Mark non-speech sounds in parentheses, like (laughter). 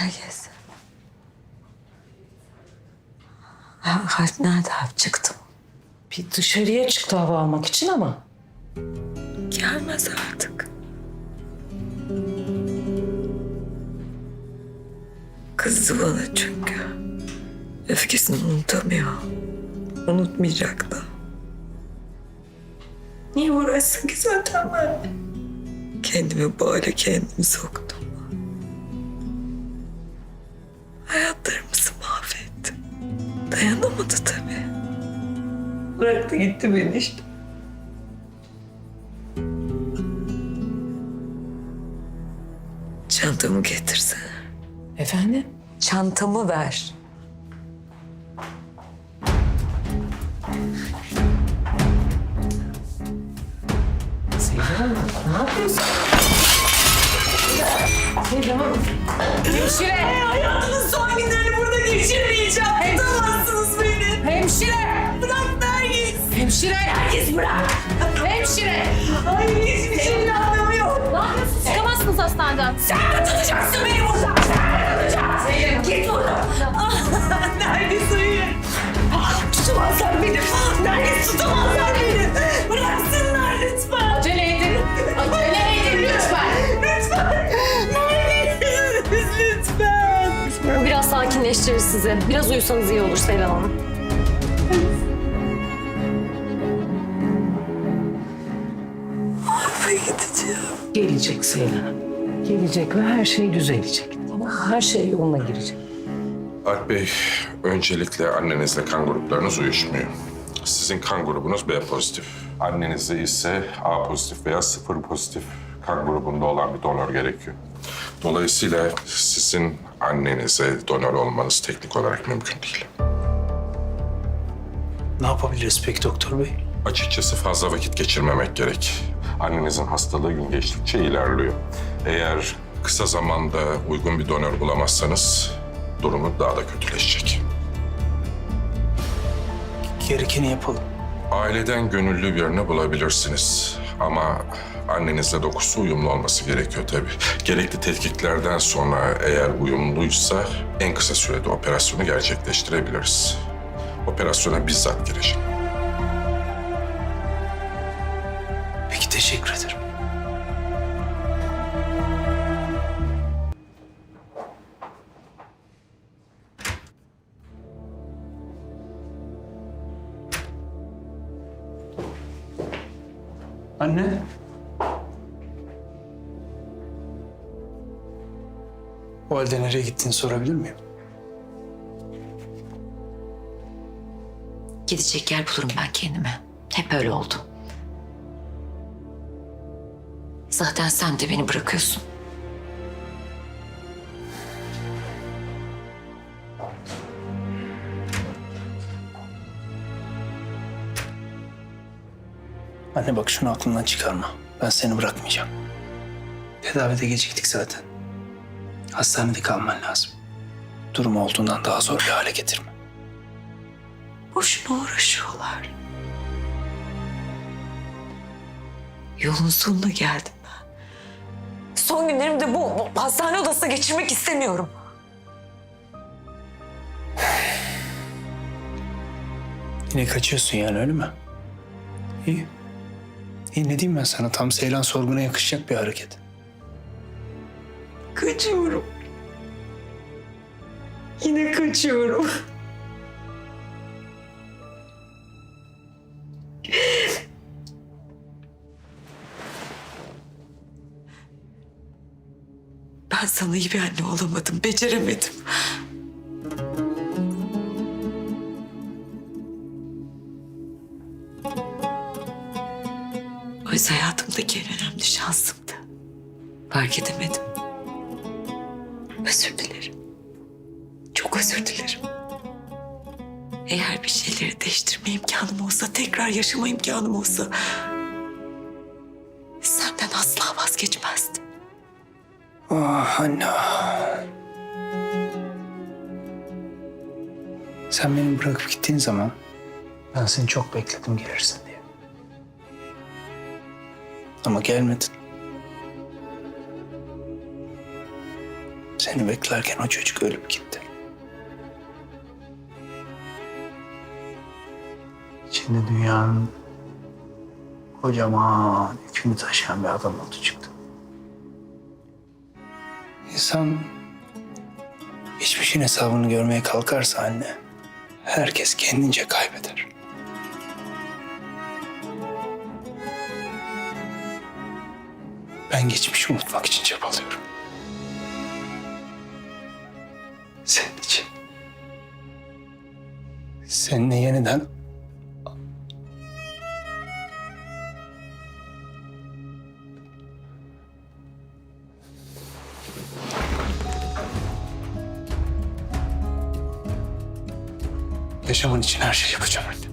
Nergis. Ha, Alp nerede Alp? Çıktı mı? Bir dışarıya çıktı hava almak için ama. Gelmez artık. Kızdı bana çünkü. Öfkesini unutamıyor. Unutmayacak da. Niye uğraşsın ki zaten ben? Kendimi bu hale kendimi soktum. Dayanamadı tabii. Bıraktı gitti beni işte. Çantamı getirsene. Efendim? Çantamı ver. Hanım, ne yapıyorsun? Seyran Hanım. Hemşire! Hayatımın son günlerini burada geçirmeyeceğim. Tutamazsınız beni. Hemşire! Bırak Nergis. Hemşire! Nergis bırak. Hemşire! Hayır hiçbir şeyin anlamı yok. Yapıyorsun? Çıkamazsınız hastaneden. Sen mi tutacaksın beni burada? Sen mi tutacaksın? Git buradan. Ah, Nergis hayır. Ah, Tutamazlar beni. Nergis tutamazlar beni. Bıraksınlar lütfen. Acele edin. Acele edin lütfen. Lütfen. Nergis lütfen. Bu biraz sakinleştirir sizi. Biraz uyusanız iyi olur Seylan Hanım. Eve gideceğim. Gelecek Hanım. Gelecek ve her şey düzelecek. Mı? Her şey yoluna girecek. Alp Bey, öncelikle annenizle kan gruplarınız uyuşmuyor. Sizin kan grubunuz B pozitif. Annenize ise A pozitif veya sıfır pozitif kan grubunda olan bir donör gerekiyor. Dolayısıyla sizin annenize donör olmanız teknik olarak mümkün değil. Ne yapabiliriz peki doktor bey? Açıkçası fazla vakit geçirmemek gerek. Annenizin hastalığı gün geçtikçe ilerliyor. Eğer kısa zamanda uygun bir donör bulamazsanız durumu daha da kötüleşecek. Gerekeni yapalım. Aileden gönüllü birini bulabilirsiniz. Ama annenizle dokusu uyumlu olması gerekiyor tabii. Gerekli tetkiklerden sonra eğer uyumluysa en kısa sürede operasyonu gerçekleştirebiliriz. Operasyona bizzat gireceğim. Peki teşekkür ederim. Anne. O halde nereye gittiğini sorabilir miyim? Gidecek yer bulurum ben kendime. Hep öyle oldu. Zaten sen de beni bırakıyorsun. Anne bak şunu aklından çıkarma. Ben seni bırakmayacağım. Tedavide geciktik zaten. Hastanede kalman lazım. Durum olduğundan daha zor bir hale getirme. Boşuna uğraşıyorlar. Yolun sonuna geldim ben. Son günlerimi de bu, bu hastane odasında geçirmek istemiyorum. (sighs) Yine kaçıyorsun yani öyle mi? İyi. İyi ne diyeyim ben sana? Tam Seylan sorguna yakışacak bir hareket. Kaçıyorum. Yine kaçıyorum. Ben sana iyi bir anne olamadım, beceremedim. Oysa hayatımdaki en önemli şansımdı. Fark edemedim. Özür dilerim. Çok özür dilerim. Eğer bir şeyleri değiştirme imkanım olsa, tekrar yaşama imkanım olsa... ...senden asla vazgeçmezdim. Ah anne. Sen beni bırakıp gittiğin zaman ben seni çok bekledim gelirsin diye. Ama gelmedin. Seni beklerken o çocuk ölüp gitti. İçinde dünyanın kocaman yükünü taşıyan bir adam oldu çıktı. İnsan hiçbir şeyin hesabını görmeye kalkarsa anne, herkes kendince kaybeder. Ben geçmişi unutmak için çabalıyorum. Senin için. Seninle yeniden yaşamın için her şeyi yapacağım anne.